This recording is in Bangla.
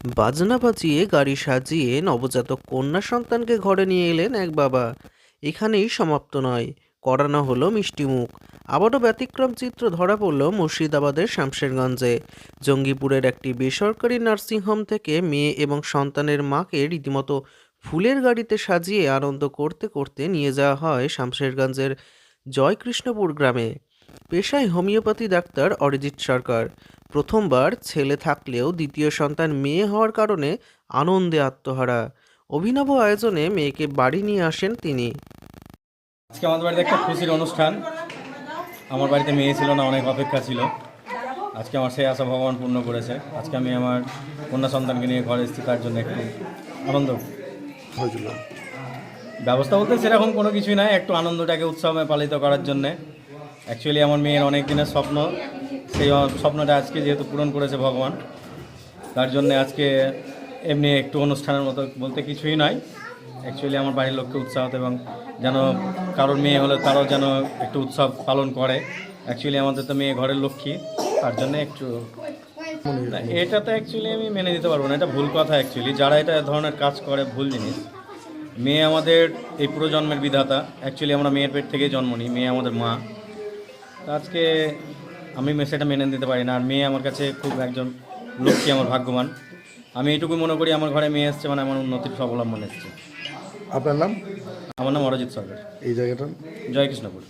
বাজনা বাজিয়ে গাড়ি সাজিয়ে নবজাতক কন্যা সন্তানকে ঘরে নিয়ে এলেন এক বাবা। এখানেই সমাপ্ত নয়। করানো হলো মিষ্টিমুখ আবারও ব্যতিক্রম চিত্র ধরা পড়ল মুর্শিদাবাদের শামশেরগঞ্জে। জঙ্গিপুরের একটি বেসরকারি নার্সিংহোম থেকে মেয়ে এবং সন্তানের মাকে রীতিমতো ফুলের গাড়িতে সাজিয়ে আনন্দ করতে করতে নিয়ে যাওয়া হয় শামশেরগঞ্জের জয়কৃষ্ণপুর গ্রামে। পেশায় হোমিওপ্যাথি ডাক্তার অরিজিৎ সরকার। প্রথমবার ছেলে থাকলেও দ্বিতীয় সন্তান মেয়ে হওয়ার কারণে আনন্দে আত্মহারা। অভিনব আয়োজনে মেয়েকে বাড়ি নিয়ে আসেন তিনি। আজকে আমাদের বাড়িতে একটা খুশির অনুষ্ঠান। আমার বাড়িতে মেয়ে ছিল না অনেক অপেক্ষা ছিল। আজকে আমার সেই আশা ভগবান পূর্ণ করেছে। আজকে আমি আমার কন্যা সন্তানকে নিয়ে ঘরে এসেছি তার জন্য একটু আনন্দ। হয়েছিল। ব্যবস্থা বলতে সেরকম কোনো কিছুই নাই একটু আনন্দটাকে উৎসবে পালিত করার জন্যে। অ্যাকচুয়ালি আমার মেয়ের অনেক দিনের স্বপ্ন, সেই স্বপ্নটা আজকে যেহেতু পূরণ করেছে ভগবান, তার জন্য আজকে এমনি একটু অনুষ্ঠানের মতো বলতে কিছুই নয়। অ্যাকচুয়ালি আমার বাড়ির লোককে উৎসাহত এবং যেন কারোর মেয়ে হলে তারাও যেন একটু উৎসব পালন করে। অ্যাকচুয়ালি আমাদের তো মেয়ে ঘরের লক্ষ্মী, তার জন্য একটু এটা তো অ্যাকচুয়ালি আমি মেনে নিতে পারব না, এটা ভুল কথা অ্যাকচুয়ালি যারা এটা ধরনের কাজ করে, ভুল জিনিস। মেয়ে আমাদের এই পুরো জন্মের বিধাতা। অ্যাকচুয়ালি আমরা মেয়ের পেট থেকেই জন্ম নিই, মেয়ে আমাদের মা। আজকে আমি মেসেটা মেনে নিতে পারি না আর মেয়ে আমার কাছে খুব একজন লক্ষ্মী আমার ভাগ্যবান। আমি এইটুকু মনে করি আমার ঘরে মেয়ে এসছে মানে আমার উন্নতির স্বাবলম্বন এসছে। আপনার নাম? আমার নাম অরজিৎ সরকার। এই জায়গাটার? জয় কৃষ্ণপুর